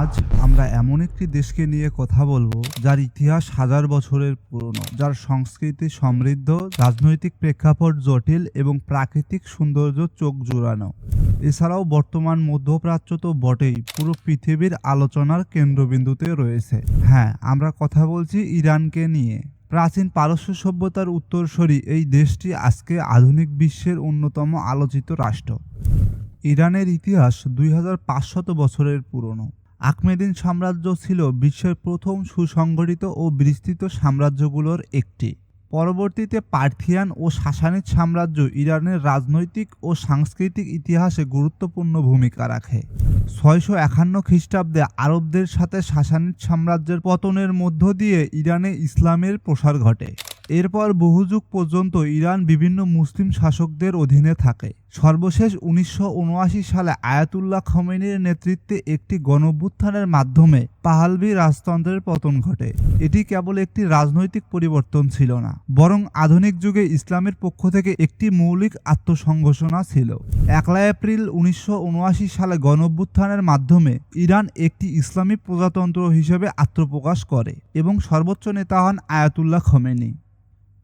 আজ আমরা এমন একটি দেশকে নিয়ে কথা বলব, যার ইতিহাস হাজার বছরের পুরনো, যার সংস্কৃতি সমৃদ্ধ, রাজনৈতিক প্রেক্ষাপট জটিল এবং প্রাকৃতিক সৌন্দর্য চোখ জুড়ানো। এছাড়াও বর্তমান মধ্যপ্রাচ্য তো বটেই, পুরো পৃথিবীর আলোচনার কেন্দ্রবিন্দুতে রয়েছে। হ্যাঁ আমরা কথা বলছি ইরানকে নিয়ে। প্রাচীন পারস্য সভ্যতার উত্তরসূরি এই দেশটি আজকে আধুনিক বিশ্বের অন্যতম আলোচিত রাষ্ট্র। ইরানের ইতিহাস দুই পাঁচশত বছরের পুরনো। আখমেদিন সাম্রাজ্য ছিল বিশ্বের প্রথম সুসংগঠিত ও বিস্তৃত সাম্রাজ্যগুলোর একটি। পরবর্তীতে পার্থিয়ান ও সাসানিদ সাম্রাজ্য ইরানের রাজনৈতিক ও সাংস্কৃতিক ইতিহাসে গুরুত্বপূর্ণ ভূমিকা রাখে। ছয়শো একান্ন খ্রিস্টাব্দে আরবদের সাথে সাসানিদ সাম্রাজ্যের পতনের মধ্য দিয়ে ইরানে ইসলামের প্রসার ঘটে। এরপর বহু যুগ পর্যন্ত ইরান বিভিন্ন মুসলিম শাসকদের অধীনে থাকে। সর্বশেষ উনিশশো উনআশি সালে আয়াতুল্লাহ খমেনির নেতৃত্বে একটি গণভ্যুত্থানের মাধ্যমে পাহালবি রাজতন্ত্রের পতন ঘটে। এটি কেবল একটি রাজনৈতিক পরিবর্তন ছিল না, বরং আধুনিক যুগে ইসলামের পক্ষ থেকে একটি মৌলিক আত্মসংঘোষণা ছিল। একলা এপ্রিল উনিশশো উনআশি সালে গণভ্যুত্থানের মাধ্যমে ইরান একটি ইসলামী প্রজাতন্ত্র হিসেবে আত্মপ্রকাশ করে এবং সর্বোচ্চ নেতা হন আয়াতুল্লাহ খমেনি।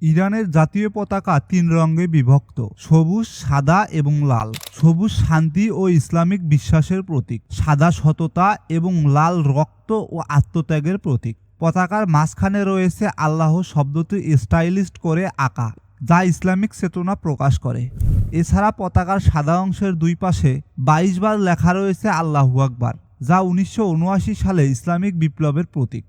ইরানের জাতীয় পতাকা তিন রঙে বিভক্ত, সবুজ, সাদা এবং লাল। সবুজ শান্তি ও ইসলামিক বিশ্বাসের প্রতীক, সাদা সততা এবং লাল রক্ত ও আত্মত্যাগের প্রতীক। পতাকার মাঝখানে রয়েছে আল্লাহ শব্দটি স্টাইলিস্ট করে আঁকা, যা ইসলামিক চেতনা প্রকাশ করে। এছাড়া পতাকার সাদা অংশের দুই পাশে বাইশ বার লেখা রয়েছে আল্লাহু আকবার, যা উনিশশো উনআশি সালে ইসলামিক বিপ্লবের প্রতীক।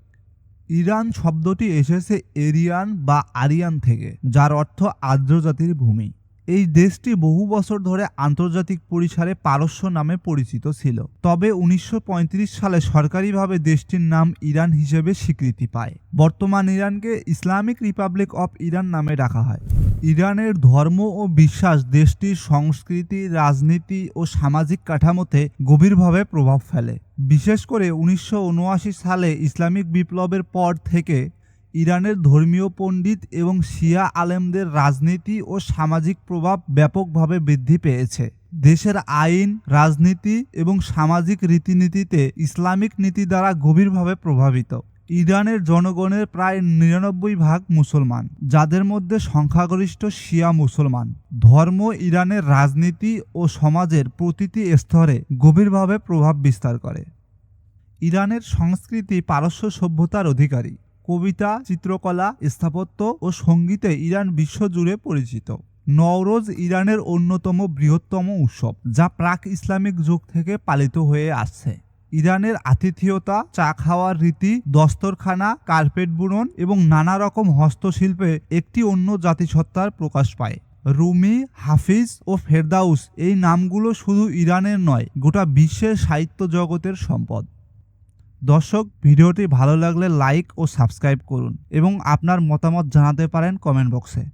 ইরান শব্দটি এসেছে এরিয়ান বা আরিয়ান থেকে, যার অর্থ আর্দ্র জাতির ভূমি। এই দেশটি বহু বছর ধরে আন্তর্জাতিক পরিসরে পারস্য নামে পরিচিত ছিল। তবে উনিশশো পঁয়ত্রিশ সালে সরকারিভাবে দেশটির নাম ইরান হিসেবে স্বীকৃতি পায়। বর্তমান ইরানকে ইসলামিক রিপাবলিক অফ ইরান নামে ডাকা হয়। ইরানের ধর্ম ও বিশ্বাস, দেশটির সংস্কৃতি, রাজনীতি ও সামাজিক কাঠামোতে গভীরভাবে প্রভাব ফেলে। বিশেষ করে উনিশশো উনআশি সালে ইসলামিক বিপ্লবের পর থেকে ইরানের ধর্মীয় পণ্ডিত এবং শিয়া আলেমদের রাজনীতি ও সামাজিক প্রভাব ব্যাপকভাবে বৃদ্ধি পেয়েছে। দেশের আইন, রাজনীতি এবং সামাজিক রীতিনীতিতে ইসলামিক নীতি দ্বারা গভীরভাবে প্রভাবিত। ইরানের জনগণের প্রায় নিরানব্বই ভাগ মুসলমান, যাদের মধ্যে সংখ্যাগরিষ্ঠ শিয়া মুসলমান। ধর্ম ইরানের রাজনীতি ও সমাজের প্রতিটি স্তরে গভীরভাবে প্রভাব বিস্তার করে। ইরানের সংস্কৃতি পারস্য সভ্যতার অধিকারী। কবিতা, চিত্রকলা, স্থাপত্য ও সঙ্গীতে ইরান বিশ্বজুড়ে পরিচিত। নওরোজ ইরানের অন্যতম বৃহত্তম উৎসব, যা প্রাক ইসলামিক যুগ থেকে পালিত হয়ে আসছে। ইরানের আতিথেয়তা, চা খাওয়ার রীতি, দস্তরখানা, কার্পেট বুনন এবং নানা রকম হস্তশিল্পে একটি অন্য জাতিসত্তার প্রকাশ পায়। রুমি, হাফিজ ও ফেরদাউস এই নামগুলো শুধু ইরানের নয়, গোটা বিশ্বের সাহিত্য জগতের সম্পদ। দর্শক, ভিডিওটি ভালো লাগলে লাইক ও সাবস্ক্রাইব করুন এবং আপনার মতামত জানাতে পারেন কমেন্ট বক্সে।